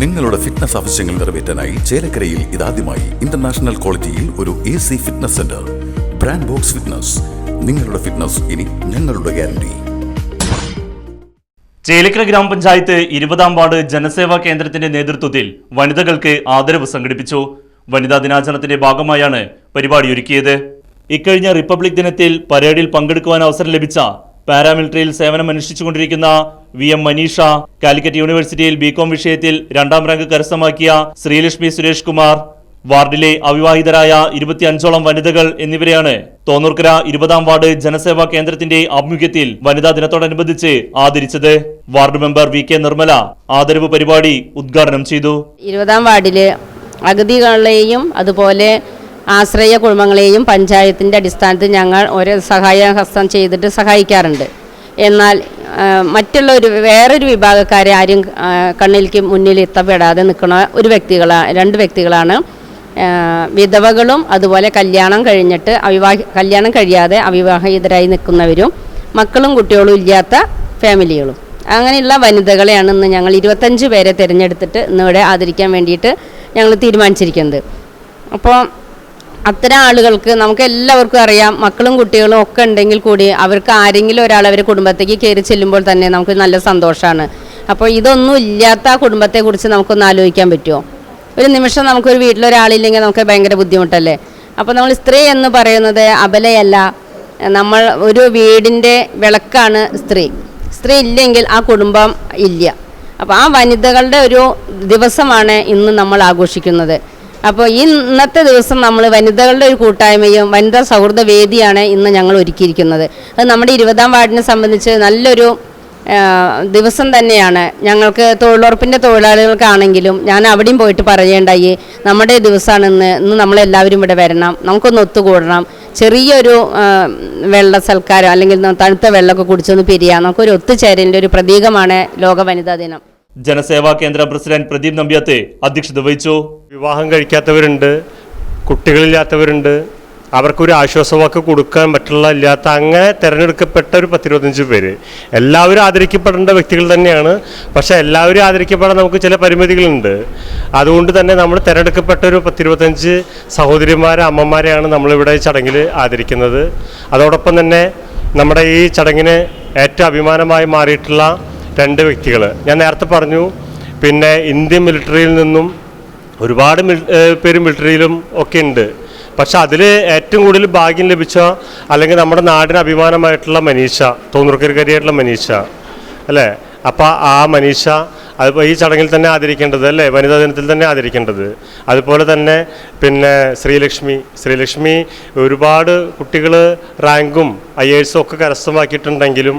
നിങ്ങളുടെ ഫിറ്റ്നസ് ആവശ്യങ്ങൾ നിറവേറ്റാനായി ചേലക്കരയിൽ ഇതാദ്യമായി ഇന്റർനാഷണൽ ക്വാളിറ്റിയിൽ ഒരു A C fitness centre brand box fitness നിങ്ങളുടെ ഫിറ്റ്നസ് ഇനി ഞങ്ങളുടെ ഗ്യാരണ്ടി ചേലക്കര ഗ്രാമപഞ്ചായത്ത് ഇരുപതാം വാർഡ് ജനസേവാ കേന്ദ്രത്തിന്റെ നേതൃത്വത്തിൽ വനിതകൾക്ക് ആദരവ് സംഘടിപ്പിച്ചു. വനിതാ ദിനാചരണത്തിന്റെ ഭാഗമായാണ് പരിപാടി ഒരുക്കിയത് ഇക്കഴിഞ്ഞ റിപ്പബ്ലിക് ദിനത്തിൽ പരേഡിൽ പങ്കെടുക്കുവാൻ അവസരം ലഭിച്ച പാരാമിലിറ്ററിയിൽ സേവനമനുഷ്ഠിച്ചുകൊണ്ടിരിക്കുന്ന വി എം മനീഷ കാലിക്കറ്റ് യൂണിവേഴ്സിറ്റിയിൽ ബികോം വിഷയത്തിൽ രണ്ടാം റാങ്ക് കരസ്ഥമാക്കിയ ശ്രീലക്ഷ്മി സുരേഷ് കുമാർ വാർഡിലെ അവിവാഹിതരായ ഇരുപത്തിയഞ്ചോളം വനിതകൾ എന്നിവരെയാണ് തോന്നൂർക്കര ഇരുപതാം വാർഡ് ജനസേവാ കേന്ദ്രത്തിന്റെ ആഭിമുഖ്യത്തിൽ വനിതാ ദിനത്തോടനുബന്ധിച്ച് ആദരിച്ചത്. Ward member V K Nirmala ആദരവ് പരിപാടി ഉദ്ഘാടനം ചെയ്തു. ഇരുപതാം വാർഡിലെ അഗതികളെയും അതുപോലെ ആശ്രയ കുടുംബങ്ങളെയും പഞ്ചായത്തിന്റെ അടിസ്ഥാനത്തിൽ ഞങ്ങൾ ഒരു സഹായഹസ്തം ചെയ്തിട്ട് സഹായിക്കാറുണ്ട്. എന്നാൽ മറ്റുള്ള ഒരു വേറൊരു വിഭാഗക്കാരെ ആരും കണ്ണിലേക്ക് മുന്നിൽ എത്തപ്പെടാതെ നിൽക്കുന്ന ഒരു വ്യക്തികളാണ് രണ്ട് വ്യക്തികളാണ്. വിധവകളും അതുപോലെ കല്യാണം കഴിഞ്ഞിട്ട് അവിവാഹ കല്യാണം കഴിയാതെ അവിവാഹിതരായി നിൽക്കുന്നവരും മക്കളും കുട്ടികളും ഇല്ലാത്ത ഫാമിലികളും. അങ്ങനെയുള്ള വനിതകളെയാണ് ഇന്ന് ഞങ്ങൾ ഇരുപത്തഞ്ച് പേരെ തിരഞ്ഞെടുത്തിട്ട് ഇന്നിവിടെ ആദരിക്കാൻ വേണ്ടിയിട്ട് ഞങ്ങൾ തീരുമാനിച്ചിരിക്കുന്നത്. അപ്പോൾ അത്തരം ആളുകൾക്ക് നമുക്ക് എല്ലാവർക്കും അറിയാം മക്കളും കുട്ടികളും ഒക്കെ ഉണ്ടെങ്കിൽ കൂടി അവർക്ക് ആരെങ്കിലും ഒരാൾ അവരുടെ കുടുംബത്തേക്ക് കയറി ചെല്ലുമ്പോൾ തന്നെ നമുക്ക് നല്ല സന്തോഷമാണ് അപ്പോൾ ഇതൊന്നും ഇല്ലാത്ത ആ കുടുംബത്തെക്കുറിച്ച് നമുക്കൊന്ന് ആലോചിക്കാൻ പറ്റുമോ? ഒരു നിമിഷം നമുക്കൊരു വീട്ടിലൊരാളില്ലെങ്കിൽ നമുക്ക് ഭയങ്കര ബുദ്ധിമുട്ടല്ലേ? അപ്പോൾ നമ്മൾ സ്ത്രീ എന്ന് പറയുന്നത് അബലയല്ല. നമ്മൾ ഒരു വീടിന്റെ വിളക്കാണ് സ്ത്രീ. സ്ത്രീ ഇല്ലെങ്കിൽ ആ കുടുംബം ഇല്ല. അപ്പോൾ ആ വനിതകളുടെ ഒരു ദിവസമാണ് ഇന്ന് നമ്മൾ ആഘോഷിക്കുന്നത്. അപ്പോൾ ഈ ഇന്നത്തെ ദിവസം നമ്മൾ വനിതകളുടെ ഒരു കൂട്ടായ്മയും വനിതാ സൗഹൃദ വേദിയാണ് ഇന്ന് ഞങ്ങൾ ഒരുക്കിയിരിക്കുന്നത്. അത് നമ്മുടെ ഇരുപതാം വാർഡിനെ സംബന്ധിച്ച് നല്ലൊരു ദിവസം തന്നെയാണ്. ഞങ്ങൾക്ക് തൊഴിലുറപ്പിന്റെ തൊഴിലാളികൾക്കാണെങ്കിലും ഞാൻ അവിടെയും പോയിട്ട് പറയേണ്ടായി നമ്മുടെ ദിവസമാണ് ഇന്ന്. ഇന്ന് നമ്മളെല്ലാവരും ഇവിടെ വരണം. നമുക്കൊന്ന് ഒത്തുകൂടണം. ചെറിയൊരു വെള്ള സൽക്കാരം അല്ലെങ്കിൽ തണുത്ത വെള്ളമൊക്കെ കുടിച്ചൊന്ന് പിരിയാം. നമുക്കൊരു ഒത്തുചേരലിന്റെ ഒരു പ്രതീകമാണ് ലോക വനിതാ ദിനം. ജനസേവാ കേന്ദ്ര പ്രസിഡന്റ് പ്രദീപ് നമ്പ്യാത്തെ അധ്യക്ഷത വഹിച്ചു. വിവാഹം കഴിക്കാത്തവരുണ്ട് കുട്ടികളില്ലാത്തവരുണ്ട് അവർക്കൊരു ആശ്വാസവാക്ക് കൊടുക്കാൻ പറ്റുള്ള ഇല്ലാത്ത അങ്ങനെ തിരഞ്ഞെടുക്കപ്പെട്ട ഒരു പത്തിരുപത്തഞ്ച് പേര്. എല്ലാവരും ആദരിക്കപ്പെടേണ്ട വ്യക്തികൾ തന്നെയാണ്. പക്ഷേ എല്ലാവരും ആദരിക്കപ്പെടാൻ നമുക്ക് ചില പരിമിതികളുണ്ട്. അതുകൊണ്ട് തന്നെ നമ്മൾ തിരഞ്ഞെടുക്കപ്പെട്ട ഒരു പത്തിരുപത്തഞ്ച് സഹോദരിമാരെ അമ്മമാരെയാണ് നമ്മളിവിടെ ഈ ചടങ്ങിൽ ആദരിക്കുന്നത്. അതോടൊപ്പം തന്നെ നമ്മുടെ ഈ ചടങ്ങിന് ഏറ്റവും അഭിമാനമായി മാറിയിട്ടുള്ള രണ്ട് വ്യക്തികൾ ഞാൻ നേരത്തെ പറഞ്ഞു പിന്നെ ഇന്ത്യൻ മിലിറ്ററിയിൽ നിന്നും ഒരുപാട് പേര് മിലിറ്ററിയിലും ഒക്കെ ഉണ്ട്. പക്ഷെ അതിൽ ഏറ്റവും കൂടുതൽ ഭാഗ്യം ലഭിച്ച അല്ലെങ്കിൽ നമ്മുടെ നാടിന് അഭിമാനമായിട്ടുള്ള മനീഷ തോന്നൂർക്കരിയായിട്ടുള്ള മനീഷ അല്ലേ? അപ്പോൾ ആ മനീഷ അതിപ്പോൾ ഈ ചടങ്ങിൽ തന്നെ ആദരിക്കേണ്ടത് അല്ലേ? വനിതാ ദിനത്തിൽ തന്നെ ആദരിക്കേണ്ടത്. അതുപോലെ തന്നെ പിന്നെ ശ്രീലക്ഷ്മി ശ്രീലക്ഷ്മി ഒരുപാട് കുട്ടികൾ റാങ്കും ഐ എസും ഒക്കെ കരസ്ഥമാക്കിയിട്ടുണ്ടെങ്കിലും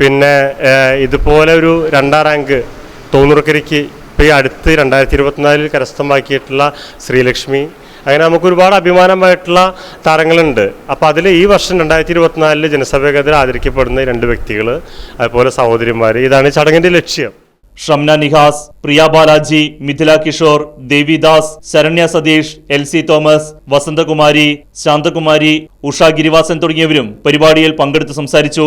പിന്നെ ഇതുപോലെ ഒരു രണ്ടാം റാങ്ക് തോന്നുറക്കരയ്ക്ക് ഇപ്പോൾ ഈ അടുത്ത് രണ്ടായിരത്തി ഇരുപത്തിനാലിൽ കരസ്ഥമാക്കിയിട്ടുള്ള ശ്രീലക്ഷ്മി. അങ്ങനെ നമുക്ക് ഒരുപാട് അഭിമാനമായിട്ടുള്ള താരങ്ങളുണ്ട്. അപ്പോൾ അതിൽ ഈ വർഷം രണ്ടായിരത്തി ഇരുപത്തിനാലിൽ ജനസഭയിൽ ആദരിക്കപ്പെടുന്ന രണ്ട് വ്യക്തികൾ അതുപോലെ സഹോദരിമാർ ഇതാണ് ചടങ്ങിന്റെ ലക്ഷ്യം. Shamna Nihas Priya Balaji Mithila Kishore Devidas Saranya Satheesh L C Thomas Vasanthakumari Santhakumari Usha Girivasan തുടങ്ങിയവരും പരിപാടിയിൽ പങ്കെടുത്ത് സംസാരിച്ചു.